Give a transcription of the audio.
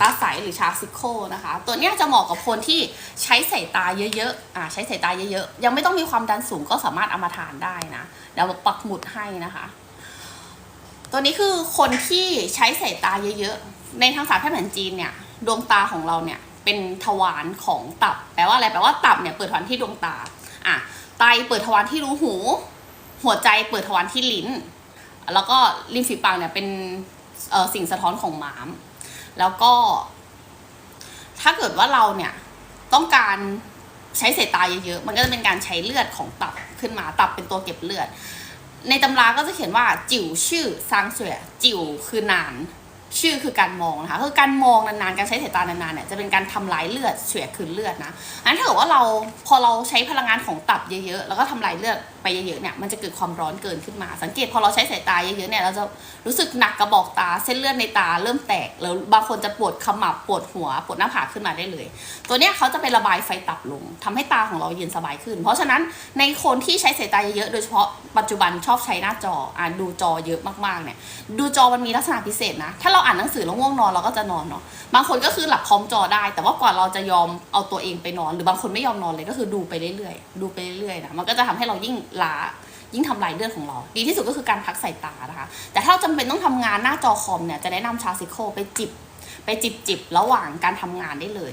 ตาใสหรือชาซิโคนะคะ ตัวนี้จะเหมาะกับคนที่ใช้สายตาเยอะๆอ่าใช้สายตาเยอะๆ ยังไม่ต้องมีความดันสูงก็สามารถเอามาทานได้นะเดี๋ยวปักหมุดให้นะคะ ตัวนี้คือคนที่ใช้สายตาเยอะๆ ในทางศาสตร์แพทย์แผนจีนเนี่ยดวงตาของเราเนี่ยเป็นทวารของตับ แปลว่าอะไรแปลว่าตับเนี่ยเปิดทวารที่ดวงตาอะไตเปิดทวารที่รูหู หัวใจเปิดทวารที่ลิ้น แล้วก็ริมฝีปากเนี่ยเป็นสิ่งสะท้อนของม้าม แล้วก็ ถ้าเกิดว่าเราเนี่ยต้องการใช้สายตาเยอะๆ มันก็จะเป็นการใช้เลือดของตับขึ้นมา ตับเป็นตัวเก็บเลือด ในตำราก็จะเขียนว่า จิ๋วชื่อซางเสวยจิ๋วคือนาน ชื่อคือการมองนะคะคือการมองนานๆ การใช้สายตานานๆเนี่ยจะเป็นการทำลายเลือดเฉวยคืนเลือดนะอันถ้าเกิดว่าเราพอเราใช้พลังงานของตับเยอะๆ แล้วก็ทำลายเลือดไปเยอะๆเนี่ยมันจะเกิดความร้อนเกินขึ้นมา สังเกตพอเราใช้สายตาเยอะๆเนี่ยเราจะรู้สึกหนักกระบอกตาเส้นเลือดในตาเริ่มแตกแล้วบางคนจะปวดขมับปวดหัวปวดหน้าผากขึ้นมาได้เลย ตัวเนี้ยเขาจะไประบายไฟตับลงทำให้ตาของเราเย็นสบายขึ้น เพราะฉะนั้นในคนที่ใช้สายตาเยอะๆโดยเฉพาะปัจจุบันชอบใช้หน้าจออ่านดูจอเยอะมากๆเนี่ยดูจอมันมีลักษณะพิเศษนะถ้าเราอ่านหนังสือแล้วง่วงนอนเราก็จะนอนเนาะบางคนก็คือหลับพร้อมจอได้ แต่ว่ากว่าเราจะยอมเอาตัวเองไปนอน หรือบางคนไม่ยอมนอนเลยก็คือดูไปเรื่อยๆดูไปเรื่อยๆนะมันก็จะทำให้เรายิ่งล้ายิ่งทำลายเลือดของเรา ดีที่สุดก็คือการพักสายตานะคะ แต่ถ้าจำจำเป็นต้องทำงานหน้าจอคอมเนี่ยจะแนะนำชาซิโคไปจิบไปจิบจิบระหว่างการทำงานได้เลย